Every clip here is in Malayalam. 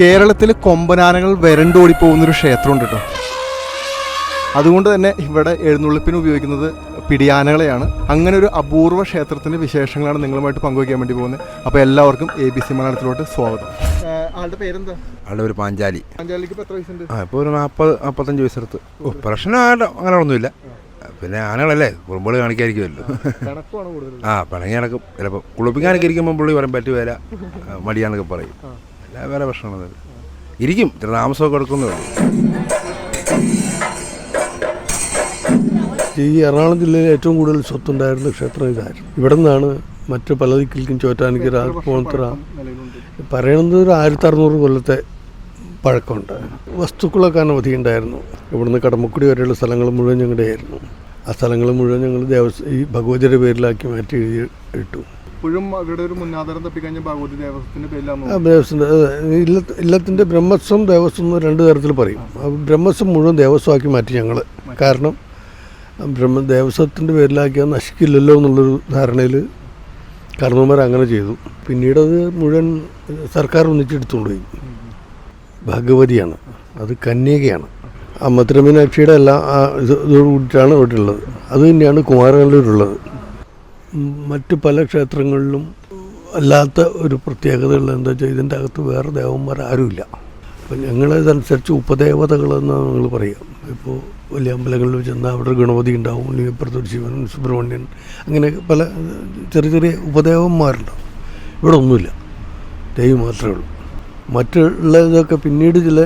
കേരളത്തിൽ കൊമ്പനാനകൾ വരണ്ടോടി പോകുന്നൊരു ക്ഷേത്രമുണ്ട് കേട്ടോ. അതുകൊണ്ട് തന്നെ ഇവിടെ എഴുന്നള്ളിപ്പിന് ഉപയോഗിക്കുന്നത് പിടിയാനകളെയാണ്. അങ്ങനെ ഒരു അപൂർവ ക്ഷേത്രത്തിന്റെ വിശേഷങ്ങളാണ് നിങ്ങളുമായിട്ട് പങ്കുവയ്ക്കാൻ വേണ്ടി പോകുന്നത്. അപ്പോൾ എല്ലാവർക്കും എ ബി സി മലയാളത്തിലോട്ട് സ്വാഗതം. ആളുടെ പേരെന്താ? ആളുടെ ഒരു പാഞ്ചാലി. പാഞ്ചാലിക്ക് എത്ര വയസ്സുണ്ട്? ആ ഇപ്പോൾ ഒരു നാൽപ്പത് നാൽപ്പത്തഞ്ച് വയസ്സെടുത്ത്. ഓ പ്രശ്നമായിട്ട് അങ്ങനെ ഒന്നുമില്ല പിന്നെ ആനകളല്ലേ കുറുമ്പോൾ കാണിക്കാതിരിക്കുമല്ലോ. ആ പിണങ്ങി നടക്കും. ചിലപ്പോൾ കുളിപ്പിക്കാനൊക്കെ ഇരിക്കുമ്പോൾ പുള്ളി പറയും പറ്റുവേല. മടിയാണെന്നൊക്കെ മടിയാന്നൊക്കെ പറയും. അല്ല വേറെ ഭക്ഷണം ഇരിക്കും ഇത്ര താമസമൊക്കെ എടുക്കുന്നേ ഈ എറണാകുളം ജില്ലയിൽ ഏറ്റവും കൂടുതൽ സ്വത്തുണ്ടായിരുന്ന ക്ഷേത്രം ഇതായിരുന്നു. ഇവിടെ നിന്നാണ് മറ്റ് പല ദിക്കിലേക്കും ചോറ്റാനിക്കര നിലവിലുണ്ട് പറയണത് ഒരു ആയിരത്തി അറുന്നൂറ് കൊല്ലത്തെ പഴക്കമുണ്ട്. വസ്തുക്കളൊക്കെ അനവധി ഉണ്ടായിരുന്നു. ഇവിടുന്ന് കടമക്കുടി വരെയുള്ള സ്ഥലങ്ങൾ മുഴുവൻ ഞങ്ങളുടെ ആയിരുന്നു ആ സ്ഥലങ്ങൾ മുഴുവൻ ഞങ്ങൾ ദേവസ്വം ഈ ഭഗവതിയുടെ പേരിലാക്കി മാറ്റി എഴുതി ഇട്ടു. ഇപ്പോഴും അവരുടെ ഒരു മുന്നാധാരം തപ്പിക്കഴിഞ്ഞ ഭാഗവതി ദേവസ്വത്തിന്റെ പേരിലാണ് ദേവസ്വം ഇല്ലത്തിന്റെ ബ്രഹ്മസ്വം ദേവസ്വം എന്ന് രണ്ട് തരത്തിൽ പറയും. ബ്രഹ്മസ്വം മുഴുവൻ ദേവസ്വമാക്കി മാറ്റി ഞങ്ങൾ കാരണം ബ്രഹ്മ ദേവസ്വത്തിന്റെ പേരിലാക്കിയാൽ നശിക്കില്ലല്ലോ എന്നുള്ളൊരു ധാരണയിൽ കർമ്മമാർ അങ്ങനെ ചെയ്തു. പിന്നീട് അത് മുഴുവൻ സർക്കാർ ഒന്നിച്ചെടുത്തുകൊണ്ട് പോയി. ഭഗവതിയാണ്. അത് കന്യകയാണ്. ആ മധുരമീനാക്ഷിയുടെ എല്ലാം ഇതോടുകൂടിയിട്ടാണ് ഇവിടെ ഉള്ളത് അത് തന്നെയാണ് കുമാരനല്ലൂരുള്ളത് മറ്റ് പല ക്ഷേത്രങ്ങളിലും അല്ലാത്ത ഒരു പ്രത്യേകതകൾ എന്താ വെച്ചാൽ ഇതിന്റെ അകത്ത് വേറെ ദേവന്മാർ ആരുമില്ല. അപ്പം ഞങ്ങളിതനുസരിച്ച് ഉപദേവതകളെന്ന് ഞങ്ങൾ പറയാം. ഇപ്പോൾ വലിയ അമ്പലങ്ങളിൽ ചെന്നാൽ അവിടെ ഗണപതി ഉണ്ടാവും അല്ലെങ്കിൽ ഇപ്പുറത്തൊരു ശിവൻ സുബ്രഹ്മണ്യൻ അങ്ങനെ പല ചെറിയ ചെറിയ ഉപദേവന്മാരുണ്ടാവും. ഇവിടെ ഒന്നുമില്ല. ദൈവം മാത്രമേ ഉള്ളൂ. മറ്റുള്ളതൊക്കെ പിന്നീട് ചില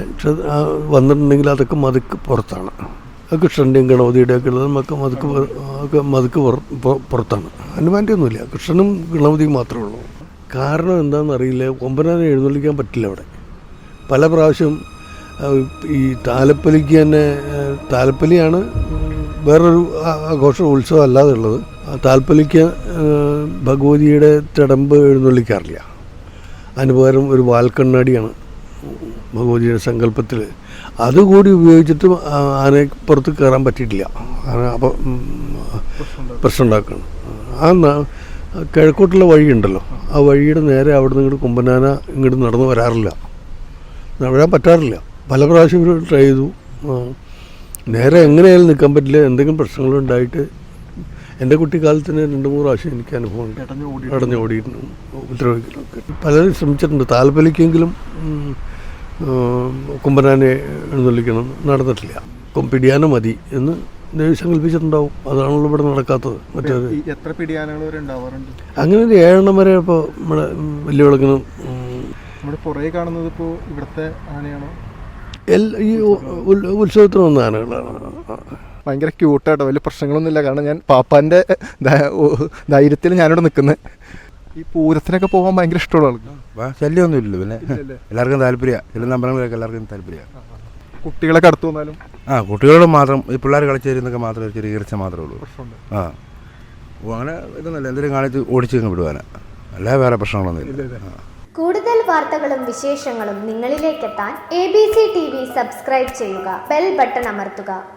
വന്നിട്ടുണ്ടെങ്കിൽ അതൊക്കെ മതിക്ക് പുറത്താണ്. കൃഷ്ണന്റെയും ഗണപതിയുടെ ഒക്കെ ഉള്ളത് നമുക്ക് മതുക്ക് ഒക്കെ പുറത്താണ്. ഹനുമാന്റെ ഒന്നുമില്ല കൃഷ്ണനും ഗണപതിയും മാത്രമേ ഉള്ളൂ. കാരണം എന്താണെന്ന് അറിയില്ല. കൊമ്പനാനെ എഴുന്നള്ളിക്കാൻ പറ്റില്ല അവിടെ. പല പ്രാവശ്യം ഈ താലപ്പലിക്ക് തന്നെ താലപ്പലിയാണ് വേറൊരു ആഘോഷ ഉത്സവം അല്ലാതെ ഉള്ളത് ആ താലപ്പൊലിക്ക് ഭഗവതിയുടെ തിടമ്പ് എഴുന്നള്ളിക്കാറില്ല. അതിന് പകരം ഒരു വാൽക്കണ്ണാടിയാണ് ഭഗവതിയുടെ സങ്കല്പത്തിൽ. അതുകൂടി ഉപയോഗിച്ചിട്ട് ആനയെ പുറത്ത് കയറാൻ പറ്റിയിട്ടില്ല. ആന അപ്പം പ്രശ്നം ഉണ്ടാക്കണം ആ കിഴക്കോട്ടുള്ള വഴിയുണ്ടല്ലോ. ആ വഴിയുടെ നേരെ അവിടെ നിന്ന് ഇങ്ങോട്ട് കുമ്പനാന ഇങ്ങോട്ട് നടന്നു വരാറില്ല. വരാൻ പറ്റാറില്ല. പല പ്രാവശ്യം ഇവർ ട്രൈ ചെയ്തു. നേരെ എങ്ങനെയായാലും നിൽക്കാൻ പറ്റില്ല. എന്തെങ്കിലും പ്രശ്നങ്ങളുണ്ടായിട്ട് എന്റെ കുട്ടിക്കാലത്തിന് രണ്ട് മൂന്ന് പ്രാവശ്യം എനിക്ക് അനുഭവം ഉണ്ട് അടഞ്ഞ് ഓടി അടഞ്ഞു ഓടിയിരുന്നു ഉപദ്രവിക്കലൊക്കെ പലരും ശ്രമിച്ചിട്ടുണ്ട്. താല്പര്യക്കെങ്കിലും കുമ്പനാനെ എഴുന്നള്ളിക്കണം. നടന്നിട്ടില്ല. കൊമ്പിടിയാന മതി എന്ന് ദേവി സങ്കല്പിച്ചിട്ടുണ്ടാവും അതാണല്ലോ ഇവിടെ നടക്കാത്തത്. മറ്റേത് എത്ര പിടിയാനകൾ വരെ ഉണ്ടാവാറുണ്ട്? അങ്ങനെ ഒരു ഏഴെണ്ണം വരെ ഇപ്പോൾ നമ്മുടെ വലിയ വിളക്കിനും നമ്മുടെ പുറകെ കാണുന്നത് ഇപ്പോൾ ഇവിടുത്തെ ആനയാണോ? എൽ- ഈ ഉത്സവത്തിന് വന്ന ആനകളാണ്. ഭയങ്കര ക്യൂട്ടാട്ടോ വലിയ പ്രശ്നങ്ങളൊന്നുമില്ല. കാരണം ഞാൻ പാപ്പാന്റെ ധൈര്യത്തിൽ ഞാനിവിടെ നിൽക്കുന്നത് ഈ പൂരത്തിനൊക്കെ പോകാൻ ഭയങ്കര ഇഷ്ടമുള്ള ആൾക്ക്. ശല്യമൊന്നുമില്ലല്ലോ പിന്നെ. എല്ലാവർക്കും താല്പര്യമാണ് ചില നമ്പരങ്ങളൊക്കെ എല്ലാവർക്കും താല്പര്യമാണ് കുട്ടികളൊക്കെ അടുത്ത് വന്നാലും? ആ കുട്ടികളോട് മാത്രം ഈ പിള്ളേർ കളിച്ചു തരുന്നൊക്കെ മാത്രമേ ഒരു ചെറിയ ഈർച്ച മാത്രമേ ഉള്ളൂ. ആ. അങ്ങനെ ഇതൊന്നുമില്ല. എന്തെങ്കിലും കാണിച്ച് ഓടിച്ചു വിടുവാനാ അല്ലാതെ വേറെ പ്രശ്നങ്ങളൊന്നുമില്ല ഇല്ല. കൂടുതൽ വാർത്തകളും വിശേഷങ്ങളും നിങ്ങളിലേക്കെത്താൻ A B C T V subscribe ചെയ്യുക. ബെൽ ബട്ടൺ അമർത്തുക.